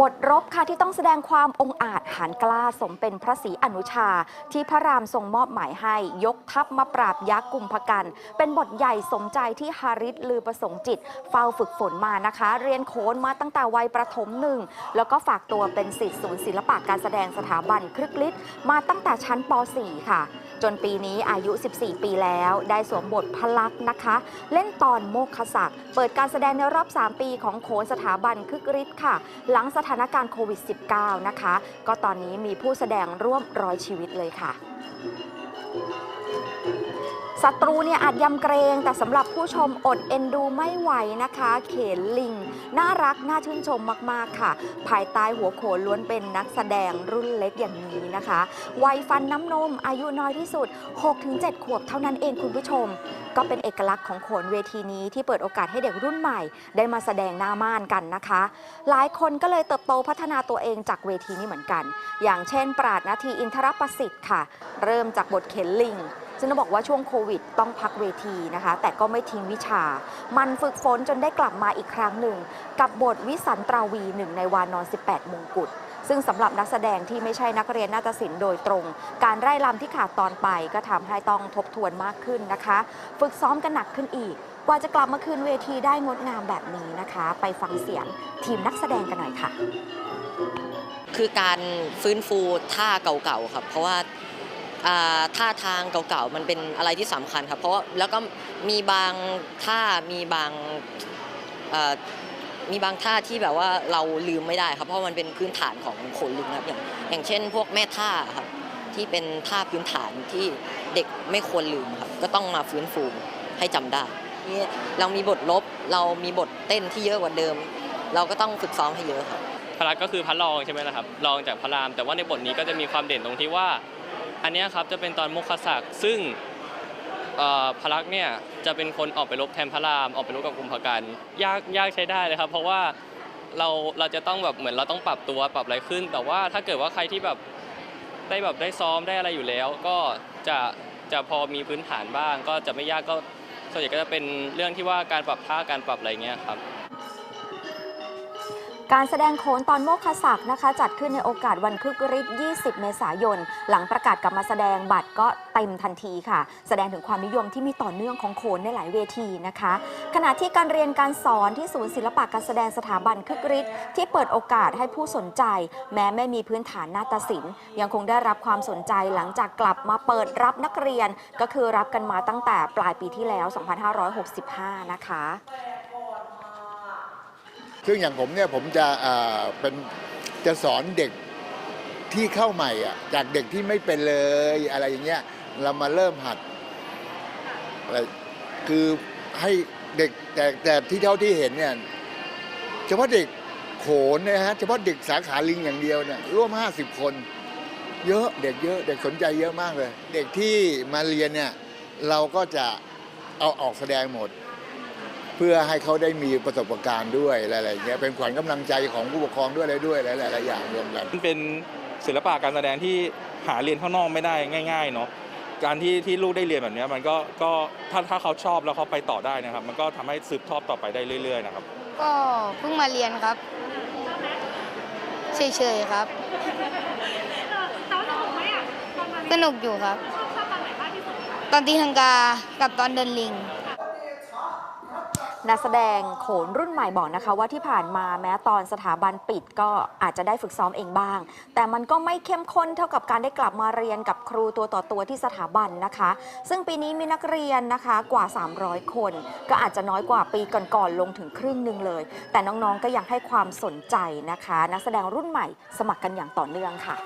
บทรบค่ะที่ต้องแสดงความองอาจหารกล้าสมเป็นพระศรีอนุชา ที่พระรามทรงมอบหมายให้ยกทัพมาปราบยักษ์กุมภกัน เป็นบทใหญ่สมใจที่ฮาริสลือประสงค์จิต เฝ้าฝึกฝนมานะคะ เรียนโขนมาตั้งแต่วัยประถมหนึ่ง แล้วก็ฝากตัวเป็นศิษย์ศูนย์ศิลปะการแสดงสถาบันครึกฤทธิ์มาตั้งแต่ชั้นป .4 ค่ะ จนปีนี้อายุ 14 ปีแล้ว ได้สวมบทพลักษ์นะคะ เล่นตอนโมกขศักดิ์เปิดการแสดงในรอบ 3 ปีของโขนสถาบันคึกฤทธิ์ค่ะ หลังสถานการณ์โควิด -19 นะคะ ก็ตอนนี้มีผู้แสดงร่วมร้อยชีวิตเลยค่ะ ศัตรูเนี่ยอาจยำเกรง แต่สำหรับผู้ชมอดเอ็นดูไม่ไหวนะคะ เขนลิง น่ารัก น่าชื่นชมมาก ๆ ค่ะ ภายใต้หัวโขนล้วนเป็นนักแสดงรุ่นเล็กอย่างนี้นะคะ วัยฟันน้ำนมอายุน้อยที่สุด 6-7 ขวบเท่านั้นเองคุณผู้ชม ก็เป็นเอกลักษณ์ของโขนเวทีนี้ที่เปิดโอกาสให้เด็กรุ่นใหม่ ได้มาแสดงหน้าม่านกันนะคะ หลายคนก็เลยเติบโตพัฒนาตัวเองจากเวทีนี้เหมือนกัน อย่างเช่น ปราดนาทีอินทรประสิทธิ์ค่ะ เริ่มจากบทเข็นลิงซึ่งต้องบอกว่าช่วงโควิดต้องพักเวทีนะคะ แต่ก็ไม่ทิ้งวิชา มันฝึกฝนจนได้กลับมาอีกครั้งหนึ่ง กับบทวิสันตราวีหนึ่งในวานอน 18 มงกุฎ ซึ่งสำหรับนักแสดงที่ไม่ใช่นักเรียนนาฏศิลป์โดยตรง การไร่ลำที่ขาดตอนไปก็ทำให้ต้องทบทวนมากขึ้นนะคะ ฝึกซ้อมกันหนักขึ้นอีก กว่าจะกลับมาคืนเวทีได้งดงามแบบนี้นะคะ ไปฟังเสียงทีมนักแสดงกันหน่อยค่ะ คือการฟื้นฟูท่าเก่าๆครับ เพราะว่าท่าทางเก่าๆมันเป็นอะไรที่สำคัญครับ เพราะว่าแล้วก็มีบางท่ามีบาง มีบางท่าที่แบบว่าเราลืมไม่ได้ครับ เพราะมันเป็นพื้นฐานของโขนลุงครับอย่างอย่างเช่น พวกแม่ท่าครับที่เป็นท่าพื้นฐานที่เด็กไม่ควรลืมครับก็ต้องมาฟื้นฟูให้จำได้นี่เรามีบทลบเรามีบทเต้นที่เยอะกว่าเดิม เราก็ต้องฝึกซ้อมให้เยอะครับพระลักก็คือพระรองใช่ไหมล่ะครับรองจากพระราม แต่ว่าในบทนี้ก็จะมีความเด่นตรงที่ว่า อันนี้ครับจะเป็นตอนมุขศักดิ์ซึ่ง พลักษ์เนี่ยจะเป็นคนออกไปรบแทนพระรามออกไปรบกับกุมภกันยากยากใช้ได้เลยครับเพราะว่าเราเราจะต้องแบบเหมือนเราต้องปรับตัวปรับอะไรขึ้น แต่ว่าถ้าเกิดว่าใครที่แบบได้แบบได้ซ้อมได้อะไรอยู่แล้ว ก็จะจะพอมีพื้นฐานบ้าง ก็จะไม่ยากก็ส่วนใหญ่ก็จะเป็นเรื่องที่ว่าการปรับท่าการปรับอะไรเงี้ยครับ การแสดงโขนตอนโมกขศักนะคะ จัดขึ้นในโอกาสวันคึกฤทธิ์ 20 เมษายน หลังประกาศกลับมาแสดงบัตรก็เต็มทันทีค่ะ แสดงถึงความนิยมที่มีต่อเนื่องของโขนในหลายเวทีนะคะ ขณะที่การเรียนการสอนที่ศูนย์ศิลปะการแสดงสถาบันคึกฤทธิ์ที่เปิดโอกาสให้ผู้สนใจ แม้ไม่มีพื้นฐานนาฏศิลป์ ยังคงได้รับความสนใจหลังจากกลับมาเปิดรับนักเรียน ก็คือรับกันมาตั้งแต่ปลายปีที่แล้ว 2565 นะคะ ซึ่งอย่างผมเนี่ยผมจะเป็นจะสอนเด็กที่เข้าใหม่อะจากเด็กที่ไม่เป็นเลยอะไรอย่างเงี้ยเรามาเริ่มหัดอะไรคือให้เด็กแต่แต่ที่เท่าที่เห็นเนี่ยเฉพาะเด็กโขนนยฮะเฉพาะเด็กสาขาลิงอย่างเดียวเนี่ยร่วม 50 คน เยอะเด็กเยอะเด็กสนใจเยอะมากเลย เด็กที่มาเรียนเนี่ยเราก็จะเอาออกแสดงหมด พื่อให้เขาได้มีประสบการณ์ด้วยอะไรอย่างเงี้ยเป็นขวัญกำลังใจของผู้ปกครองด้วยอะไรด้วยหลายๆอย่างรวมกันมันเป็นศิลปะการแสดงที่หาเรียนข้างนอกไม่ได้ง่าย ๆ เนาะการที่ที่ลูกได้เรียนแบบเนี้ยมันก็ก็ถ้าถ้าเขาชอบแล้วเขาไปต่อได้นะครับ มันก็ทำให้สืบทอดต่อไปได้เรื่อย ๆ นะครับ ก็เพิ่งมาเรียนครับเฉยๆครับสนุกอยู่ครับ ตอนตีทังกากับตอนเดินลิง นักแสดงโขนรุ่นใหม่บอกนะคะว่าที่ผ่านมาแม้ตอนสถาบันปิดก็อาจจะได้ฝึกซ้อมเองบ้าง แต่มันก็ไม่เข้มข้นเท่ากับการได้กลับมาเรียนกับครูตัวต่อตัวที่สถาบันนะคะ ซึ่งปีนี้มีนักเรียนนะคะกว่า 300 คน ก็อาจจะน้อยกว่าปีก่อนๆลงถึงครึ่งหนึ่งเลย แต่น้องๆก็ยังให้ความสนใจนะคะ นักแสดงรุ่นใหม่สมัครกันอย่างต่อเนื่องค่ะ